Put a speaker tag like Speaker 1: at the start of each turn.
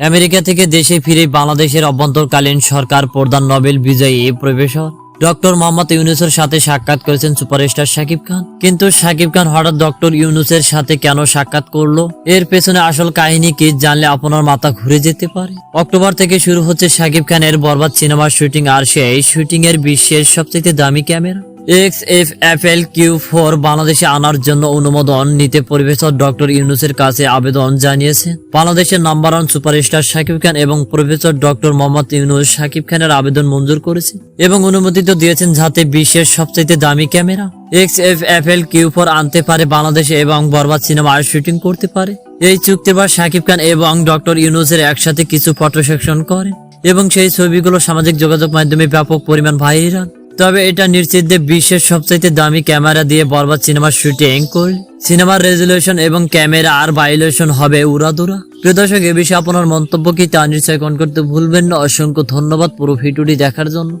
Speaker 1: America থেকে দেশে ফিরে বাংলাদেশের অভ্যন্তরকালীন সরকার প্রধান নোবেল বিজয়ী প্রফেসর ডক্টর মোহাম্মদ ইউনুসের সাথে সাক্ষাৎ করেছেন সুপারস্টার শাকিব খান। কিন্তু শাকিব খান হঠাৎ ডক্টর ইউনুসের সাথে কেন সাক্ষাৎ করল? এর পেছনে আসল কাহিনী কি জানলে আপনার মাথা ঘুরে যেতে পারে? অক্টোবর থেকে শুরু হচ্ছে শাকিব খানের বরবাদ সিনেমার শুটিং আর সেই শুটিং এর বিশ্বের সবচেয়ে দামি camera. X F F L Q four বাংলাদেশে আনার জন্য অনুমোদন নিতে প্রফেসর ডক্টর ইউনুসের কাছে আবেদন জানিয়েছে। বাংলাদেশের number one superstar Shakib Khan এবং প্রফেসর ডক্টর মোহাম্মদ ইউনুস শাকিব খানের আবেদন মঞ্জুর করেছে এবং অনুমোদিত দিয়েছেন যাতে বিশ্বের সবচেয়ে দামি camera. X F F L Q four আনতে পারে বাংলাদেশে এবং বরবাদ সিনেমার শুটিং করতে পারে। এই চুক্তির পর শাকিব খান এবং ডক্টর ইউনুসের একসাথে কিছু ফটো সেকশন করেন এবং সেই ছবিগুলো সামাজিক যোগাযোগ মাধ্যমে ব্যাপক পরিমাণ ভাইরাল। তবে এটা নিশ্চিত বিশ্বের সবচাইতে দামি ক্যামেরা দিয়ে বরবাদ সিনেমার শুটিং করল সিনেমার রেজুলেশন এবং ক্যামেরা আর ভাইলেশন হবে উড়াদুরা। প্রিয় দর্শক, এ বিষয়ে আপনার মন্তব্য কি তা নিশ্চয় কন করতে ভুলবেন না। অসংখ্য ধন্যবাদ পুরো ভিডিওটি দেখার জন্য।